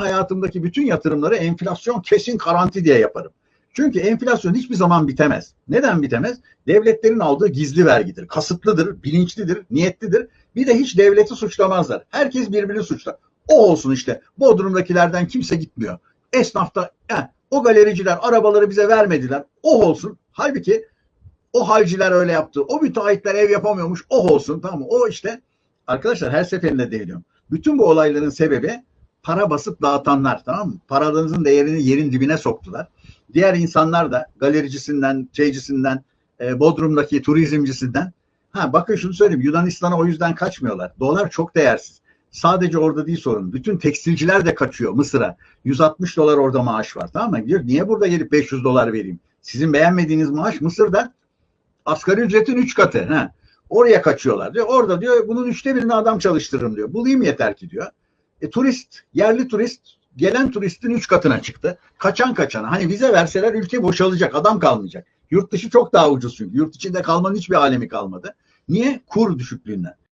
hayatımdaki bütün yatırımları enflasyon kesin garanti diye yaparım. Çünkü enflasyon hiçbir zaman bitemez. Neden bitemez? Devletlerin aldığı gizli vergidir. Kasıtlıdır, bilinçlidir, niyetlidir. Bir de hiç devleti suçlamazlar. Herkes birbirini suçlar. O olsun işte. Bodrum'dakilerden kimse gitmiyor. Esnafta yani o galericiler arabaları bize vermediler. O olsun. Halbuki o halciler öyle yaptı. O müteahhitler ev yapamıyormuş. O olsun. Tamam mı? O işte arkadaşlar her seferinde değiniyorum. Bütün bu olayların sebebi para basıp dağıtanlar tamam mı? Paranızın değerini yerin dibine soktular. Diğer insanlar da galericisinden, şeycisinden, e, Bodrum'daki turizmcisinden. Ha bakın şunu söyleyeyim. Yunanistan'a o yüzden kaçmıyorlar. Dolar çok değersiz. Sadece orada değil sorun. Bütün tekstilciler de kaçıyor Mısır'a. 160 dolar orada maaş var. Tamam mı? Diyor niye burada gelip 500 dolar vereyim? Sizin beğenmediğiniz maaş Mısır'da asgari ücretin 3 katı. Ha. Oraya kaçıyorlar diyor. Orada diyor bunun üçte birini adam çalıştırırım diyor. Bulayım yeter ki diyor. E, turist, yerli turist gelen turistin üç katına çıktı. Kaçan kaçana. Hani vize verseler ülke boşalacak. Adam kalmayacak. Yurt dışı çok daha ucuz çünkü. Yurt içinde kalmanın hiçbir alemi kalmadı. Niye? Kur düşüklüğünden.